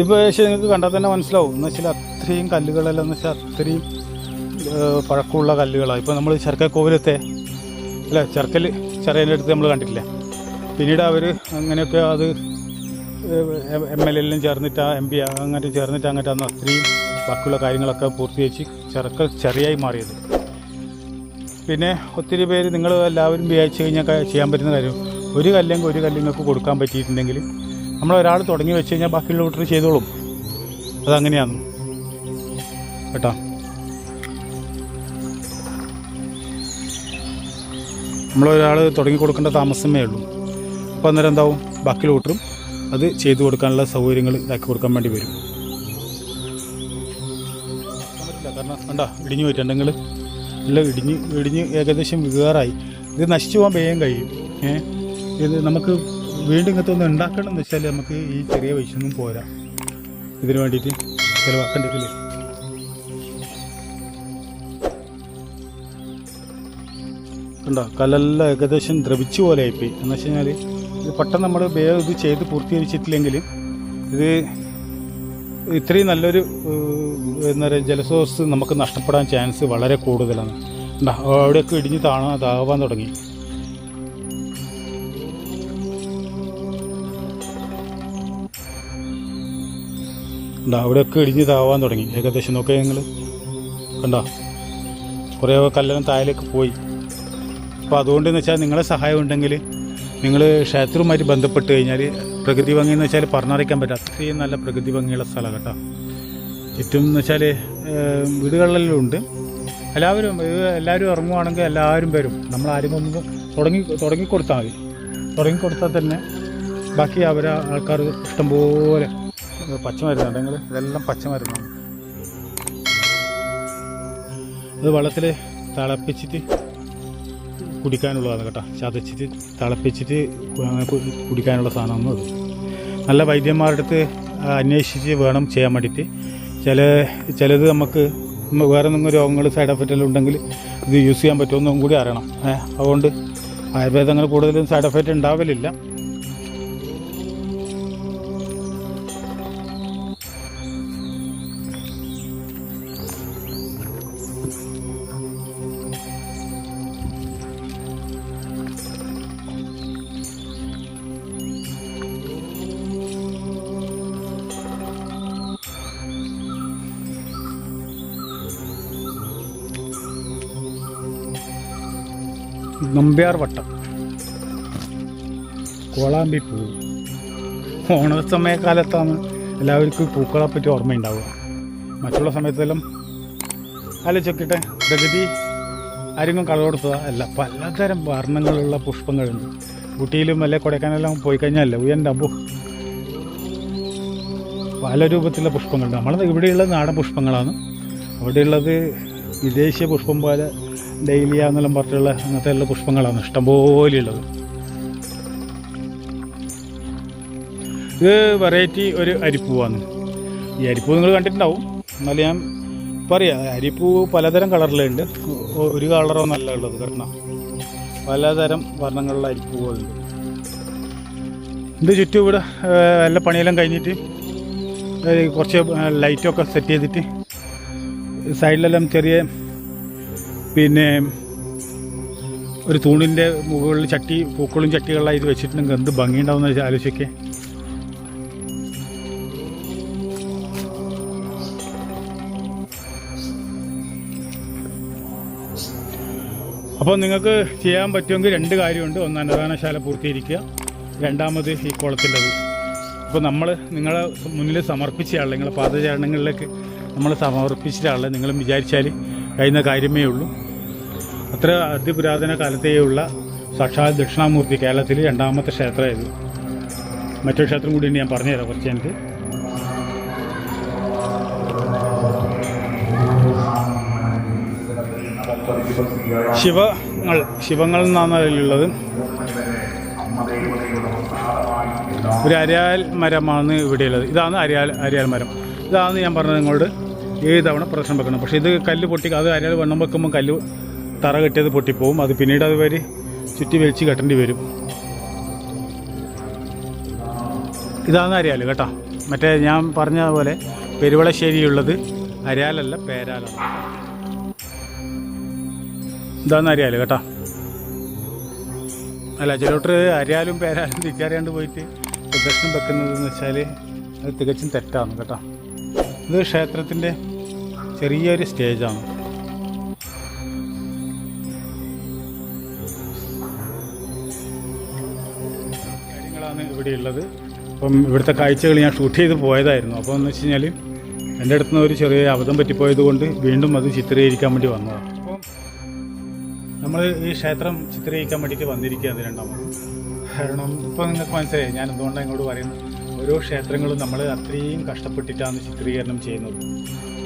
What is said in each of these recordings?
ഇപ്പോൾ പക്ഷേ നിങ്ങൾക്ക് കണ്ടാൽ തന്നെ മനസ്സിലാവും. എന്ന് വെച്ചാൽ അത്രയും കല്ലുകളെല്ലാം എന്ന് വെച്ചാൽ അത്രയും പഴക്കമുള്ള കല്ലുകളാണ്. ഇപ്പോൾ നമ്മൾ ചെറുക്കക്കോവിലത്തെ അല്ല ചെറുക്കൽ ചെറിയന്റെ അടുത്ത് നമ്മൾ കണ്ടിട്ടില്ല? പിന്നീട് അവർ അങ്ങനെയൊക്കെ അത് എം എൽ എല്ലാം ചേർന്നിട്ട് എം പി അങ്ങനെ ചേർന്നിട്ട് അങ്ങോട്ടാണ് അത്രയും ബാക്കിയുള്ള കാര്യങ്ങളൊക്കെ പൂർത്തീകരിച്ച് ചെറുക്കൽ ചെറിയായി മാറിയത്. പിന്നെ ഒത്തിരി പേര് നിങ്ങൾ എല്ലാവരും വിചാരിച്ചു കഴിഞ്ഞാൽ ചെയ്യാൻ പറ്റുന്ന കാര്യം ഒരു കല്ലെങ്കിൽ ഒരു കല്ലിങ്ങൾക്ക് കൊടുക്കാൻ പറ്റിയിട്ടുണ്ടെങ്കിൽ നമ്മൾ ഒരാൾ തുടങ്ങി വെച്ച് കഴിഞ്ഞാൽ ബാക്കിയുള്ള വീട്ടിൽ ചെയ്തോളും. അതങ്ങനെയാണ്. കേട്ടോ? നമ്മളൊരാൾ തുടങ്ങി കൊടുക്കേണ്ട താമസമേ ഉള്ളൂ. അപ്പോൾ അന്നേരം എന്താവും? ബാക്കി ലോട്ടറും അത് ചെയ്തു കൊടുക്കാനുള്ള സൗകര്യങ്ങൾ ഇതാക്കി കൊടുക്കാൻ വേണ്ടി വരും. കാരണം കണ്ട ഇടിഞ്ഞു പോയിട്ടുണ്ടെങ്കിൽ എല്ലാം ഇടിഞ്ഞ് ഇടിഞ്ഞ് ഏകദേശം വികാറായി. ഇത് നശിച്ചു പോകാൻ വേഗം കഴിയും. ഏ? ഇത് നമുക്ക് വീണ്ടും ഇങ്ങനത്തെ ഒന്ന് ഉണ്ടാക്കണം എന്ന് വെച്ചാൽ നമുക്ക് ഈ ചെറിയ പൈസയൊന്നും പോരാ. ഇതിന് വേണ്ടിയിട്ട് ചിലവാക്കണ്ടിട്ടില്ലേ കണ്ടോ? കല്ലെല്ലാം ഏകദേശം ദ്രവിച്ചു പോലെ ആയിപ്പോയി. എന്ന് വെച്ച് കഴിഞ്ഞാൽ ഇത് പെട്ടെന്ന് നമ്മൾ വേഗം ഇത് ചെയ്ത് പൂർത്തീകരിച്ചിട്ടില്ലെങ്കിൽ ഇത് ഇത്രയും നല്ലൊരു എന്താ പറയുക ജലസ്രോതസ് നമുക്ക് നഷ്ടപ്പെടാൻ ചാൻസ് വളരെ കൂടുതലാണ്. കണ്ടോ? അവിടെയൊക്കെ ഇടിഞ്ഞ് താണാതാവാൻ തുടങ്ങി. കണ്ടോ അവിടെയൊക്കെ ഇടിഞ്ഞ് താവാൻ തുടങ്ങി. ഏകദേശം നോക്കുക ഞങ്ങൾ കണ്ടോ? കുറേ കല്ലെല്ലാം താഴേക്ക് പോയി. അപ്പോൾ അതുകൊണ്ടെന്ന് വെച്ചാൽ നിങ്ങളെ സഹായം ഉണ്ടെങ്കിൽ നിങ്ങൾ ക്ഷേത്രവുമായിട്ട് ബന്ധപ്പെട്ട് കഴിഞ്ഞാൽ പ്രകൃതി ഭംഗി എന്ന് വെച്ചാൽ പറഞ്ഞറിയിക്കാൻ പറ്റും അത്രയും നല്ല പ്രകൃതി ഭംഗിയുള്ള സ്ഥലം കേട്ടോ. ചുറ്റും എന്ന് വെച്ചാൽ വീടുകളിലെല്ലാം ഉണ്ട്. എല്ലാവരും എല്ലാവരും ഇറങ്ങുവാണെങ്കിൽ എല്ലാവരും വരും. നമ്മൾ ആരും ഒന്ന് തുടങ്ങി തുടങ്ങിക്കൊടുത്താൽ മതി. തുടങ്ങിക്കൊടുത്താൽ തന്നെ ബാക്കി അവരെ ആൾക്കാർ ഇഷ്ടംപോലെ പച്ചമരുന്നുണ്ട് ഉണ്ടെങ്കിൽ ഇതെല്ലാം പച്ചമരുന്നാണ്. ഇത് വെള്ളത്തിൽ തിളപ്പിച്ചിട്ട് കുടിക്കാനുള്ളതാണ് കേട്ടോ. ചതച്ചിട്ട് തിളപ്പിച്ചിട്ട് കുടിക്കാനുള്ള സാധനമാണ് അത്. നല്ല വൈദ്യന്മാരുടെ അടുത്ത് അന്വേഷിച്ച് വേണം ചെയ്യാൻ വേണ്ടിയിട്ട്. ചില ചിലത് നമുക്ക് വേറെ എന്തെങ്കിലും രോഗങ്ങൾ സൈഡ് എഫക്റ്റ് എല്ലാം ഉണ്ടെങ്കിൽ ഇത് യൂസ് ചെയ്യാൻ പറ്റുമെന്നും കൂടി അറിയണം. അതുകൊണ്ട് ആയുർവേദങ്ങൾ കൂടുതലും സൈഡ് എഫക്റ്റ് ഉണ്ടാവലില്ല. നമ്പ്യാർ വട്ടം. കോളാമ്പി പൂ. ഓണ സമയക്കാലത്താണ് എല്ലാവർക്കും ഈ പൂക്കളെ പറ്റി ഓർമ്മയുണ്ടാവുക. മറ്റുള്ള സമയത്തെല്ലാം ആലോചിക്കട്ടെ പ്രകൃതി ആരെങ്കിലും കള കൊടുത്തതാ അല്ല പലതരം വർണങ്ങളുള്ള പുഷ്പങ്ങളുണ്ട്. ഊട്ടിയിലും അല്ലെ കൊടക്കാനെല്ലാം പോയി കഴിഞ്ഞാൽ ഉയന്റെ അമ്പു പല രൂപത്തിലുള്ള പുഷ്പങ്ങളുണ്ട്. നമ്മൾ ഇവിടെയുള്ള നാടൻ പുഷ്പങ്ങളാണ്. അവിടെയുള്ളത് വിദേശീയ പുഷ്പം പോലെ ഡെയിലിയ എന്നെല്ലാം പറഞ്ഞിട്ടുള്ള അങ്ങനത്തെ എല്ലാ പുഷ്പങ്ങളാണ്. ഇഷ്ടംപോലെയുള്ളത്. ഇത് വെറൈറ്റി ഒരു അരിപ്പൂവാണ്. ഈ അരിപ്പൂ നിങ്ങൾ കണ്ടിട്ടുണ്ടാവും. എന്നാലും ഞാൻ പറയാം അരിപ്പൂ പലതരം കളറിലുണ്ട്. ഒരു കളറോ നല്ല ഉള്ളത് കാരണം പലതരം വർണങ്ങളുള്ള അരിപ്പൂവുകളുണ്ട്. ഇത് ചുറ്റും ഇവിടെ എല്ലാ പണിയെല്ലാം കഴിഞ്ഞിട്ട് കുറച്ച് ലൈറ്റൊക്കെ സെറ്റ് ചെയ്തിട്ട് സൈഡിലെല്ലാം ചെറിയ പിന്നെ ഒരു തൂണിന്റെ മുകളിൽ ചട്ടി പൂക്കളും ചട്ടികളായി ഇത് വെച്ചിട്ടുണ്ടെങ്കിൽ എന്ത് ഭംഗിയുണ്ടാവുമെന്ന് വെച്ചാൽ ആലോചിക്കേ അപ്പോൾ നിങ്ങൾക്ക് ചെയ്യാൻ പറ്റുമെങ്കിൽ രണ്ട് കാര്യമുണ്ട്. ഒന്ന് അന്നദാനശാല പൂർത്തീകരിക്കുക. രണ്ടാമത് ഈ കുളത്തിന്റെത് അപ്പോൾ നമ്മൾ നിങ്ങളെ മുന്നിൽ സമർപ്പിച്ച സമർപ്പിച്ചയാളെ നിങ്ങളെ പാദചരണങ്ങളിലേക്ക് നമ്മൾ സമർപ്പിച്ചിട്ടാളെ നിങ്ങൾ വിചാരിച്ചാൽ കഴിയുന്ന കാര്യമേ ഉള്ളൂ. അത്ര അതിപുരാതന കാലത്തേയുള്ള സാക്ഷാത് ദക്ഷിണാമൂർത്തി കേരളത്തിൽ രണ്ടാമത്തെ ക്ഷേത്രം മറ്റൊരു ക്ഷേത്രം കൂടി ഞാൻ പറഞ്ഞുതരാം കുറച്ച് എനിക്ക് ശിവങ്ങൾ ശിവങ്ങൾ എന്നാണ് അതിലുള്ളത്. ഒരു അരിയാൽ മരമാണ് ഇവിടെയുള്ളത്. ഇതാണ് അരിയാൽ അരിയാൽ മരം. ഇതാണ് ഞാൻ പറഞ്ഞത് നിങ്ങളോട് ഏഴ് തവണ പ്രശ്നം വെക്കണം. പക്ഷേ ഇത് കല്ല് പൊട്ടി അത് അരിയാൽ വെണ്ണം വെക്കുമ്പോൾ കല്ല് തറ കെട്ടിയത് പൊട്ടിപ്പോവും. അത് പിന്നീട് അത് വരി ചുറ്റി വലിച്ച് കെട്ടേണ്ടി വരും. ഇതാണ് അരിയാൽ കേട്ടോ. മറ്റേ ഞാൻ പറഞ്ഞ പോലെ പെരുവളശ്ശേരിയുള്ളത് അരിയാലല്ല പേരാലാണ് ഇതാന്ന് അറിയാലോ കേട്ടോ. അല്ല ചിലോട്ട് അരിയാലും പേരാലും തിരിച്ചറിയാണ്ട് പോയിട്ട് പ്രദക്ഷിണം വെക്കുന്നതെന്ന് വെച്ചാൽ അത് തികച്ചും തെറ്റാണ് കേട്ടോ. ഇത് ക്ഷേത്രത്തിന്റെ ചെറിയൊരു സ്റ്റേജാണ്. ഉള്ളത് അപ്പം ഇവിടുത്തെ കാഴ്ചകൾ ഞാൻ ഷൂട്ട് ചെയ്ത് പോയതായിരുന്നു. അപ്പോൾ എന്ന് വെച്ച് കഴിഞ്ഞാൽ എന്റെ അടുത്ത് നിന്ന് ഒരു ചെറിയ അബദ്ധം പറ്റിപ്പോയത് കൊണ്ട് വീണ്ടും അത് ചിത്രീകരിക്കാൻ വേണ്ടി വന്നതാണ് അപ്പം നമ്മൾ ഈ ക്ഷേത്രം ചിത്രീകരിക്കാൻ വേണ്ടിയിട്ട് വന്നിരിക്കുകയാണ് രണ്ടാമത്. കാരണം ഇപ്പോൾ നിങ്ങൾക്ക് മനസ്സിലായി ഞാൻ എന്തുകൊണ്ടാണ് ഇങ്ങോട്ട് പറയുന്നത്? ഓരോ ക്ഷേത്രങ്ങളും നമ്മൾ അത്രയും കഷ്ടപ്പെട്ടിട്ടാണ് ചിത്രീകരണം ചെയ്യുന്നത്.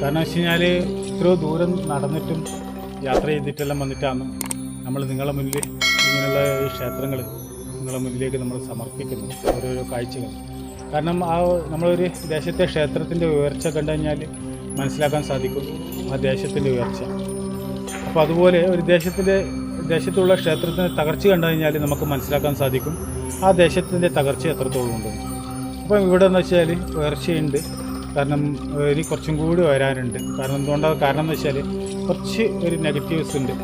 കാരണം വെച്ച് കഴിഞ്ഞാൽ ഇത്രയോ ദൂരം നടന്നിട്ടും യാത്ര ചെയ്തിട്ടെല്ലാം വന്നിട്ടാണ് നമ്മൾ നിങ്ങളുടെ മുന്നിൽ ഇങ്ങനെയുള്ള ക്ഷേത്രങ്ങൾ നിങ്ങളെ മുന്നിലേക്ക് നമ്മൾ സമർപ്പിക്കുന്നു ഓരോരോ കാഴ്ചകൾ. കാരണം ആ നമ്മളൊരു ദേശത്തെ ക്ഷേത്രത്തിന്റെ ഉയർച്ച കണ്ടു കഴിഞ്ഞാൽ മനസ്സിലാക്കാൻ സാധിക്കും ആ ദേശത്തിന്റെ ഉയർച്ച. അപ്പോൾ അതുപോലെ ഒരു ദേശത്തിന്റെ ദേശത്തുള്ള ക്ഷേത്രത്തിന്റെ തകർച്ച കണ്ടു കഴിഞ്ഞാൽ നമുക്ക് മനസ്സിലാക്കാൻ സാധിക്കും ആ ദേശത്തിന്റെ തകർച്ച എത്രത്തോളം ഉണ്ട്. അപ്പം ഇവിടെ എന്ന് വെച്ചാൽ ഉയർച്ചയുണ്ട്. കാരണം ഇനി കുറച്ചും കൂടി വരാനുണ്ട് കാരണം എന്തുകൊണ്ടാണ് കാരണം എന്ന് വെച്ചാൽ കുറച്ച് ഒരു നെഗറ്റീവ്സ് ഉണ്ട്.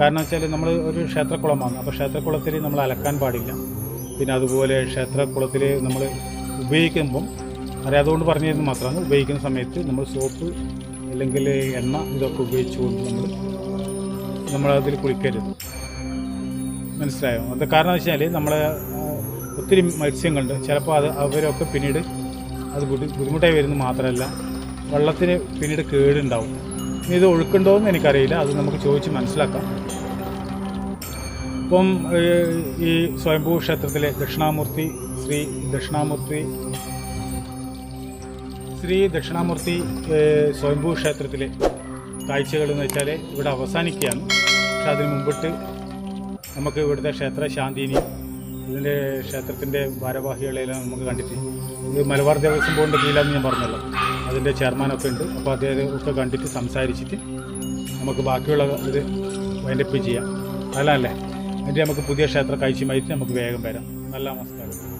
കാരണം വെച്ചാൽ നമ്മൾ ഒരു ക്ഷേത്രക്കുളമാണ്. അപ്പോൾ ക്ഷേത്രക്കുളത്തിൽ നമ്മൾ അലക്കാൻ പാടില്ല. പിന്നെ അതുപോലെ ക്ഷേത്രക്കുളത്തിൽ നമ്മൾ ഉപയോഗിക്കുമ്പം അറിയാതുകൊണ്ട് പറഞ്ഞിരുന്നു മാത്രമാണ്. ഉപയോഗിക്കുന്ന സമയത്ത് നമ്മൾ സോപ്പ് അല്ലെങ്കിൽ എണ്ണ ഇതൊക്കെ ഉപയോഗിച്ചുകൊണ്ട് നമ്മൾ നമ്മളതിൽ കുളിക്കരുത്. മനസ്സിലായോ? അത് കാരണം വെച്ചാൽ നമ്മൾ ഒത്തിരി മത്സ്യങ്ങളുണ്ട്. ചിലപ്പോൾ അത് അവരൊക്കെ പിന്നീട് അത് ബുദ്ധി- ബുദ്ധിമുട്ടായി വരുന്നത് മാത്രമല്ല വെള്ളത്തിന് പിന്നീട് കേടുണ്ടാവും. ഇനി ഇത് ഒഴുക്കുണ്ടോ എന്ന് എനിക്കറിയില്ല. അത് നമുക്ക് ചോദിച്ച് മനസ്സിലാക്കാം. ഇപ്പം ഈ സ്വയംഭൂ ക്ഷേത്രത്തിലെ ദക്ഷിണാമൂർത്തി ശ്രീ ദക്ഷിണാമൂർത്തി ശ്രീ ദക്ഷിണാമൂർത്തി സ്വയംഭൂ ക്ഷേത്രത്തിലെ കാഴ്ചകൾ എന്ന് വെച്ചാൽ ഇവിടെ അവസാനിക്കുകയാണ്. പക്ഷെ അതിന് മുമ്പിട്ട് നമുക്ക് ഇവിടുത്തെ ക്ഷേത്ര ശാന്തിനി ഇതിന്റെ ക്ഷേത്രത്തിന്റെ ഭാരവാഹികളെല്ലാം നമുക്ക് കണ്ടിട്ട് ഇത് മലബാർ ദേവസ്വം ബോർഡിന്റെ കീഴിലാണെന്ന് ഞാൻ പറഞ്ഞല്ലോ. അതിന്റെ ചെയർമാനൊക്കെ ഉണ്ട്. അപ്പോൾ അദ്ദേഹം കണ്ടിട്ട് സംസാരിച്ചിട്ട് നമുക്ക് ബാക്കിയുള്ള ഇത് വൈൻഡപ്പ് ചെയ്യാം. അല്ല അല്ലേ? എന്നിട്ട് നമുക്ക് പുതിയ ക്ഷേത്ര കാഴ്ചയുമായിട്ട് നമുക്ക് വേഗം വരാം. നല്ല നമസ്കാരം.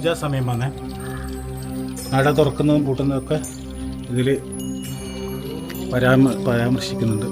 പൂജാ സമയം വന്നേ നട തുറക്കുന്നതും പൂട്ടുന്നതൊക്കെ ഇതിൽ പരാമ പരാമർശിക്കുന്നുണ്ട്.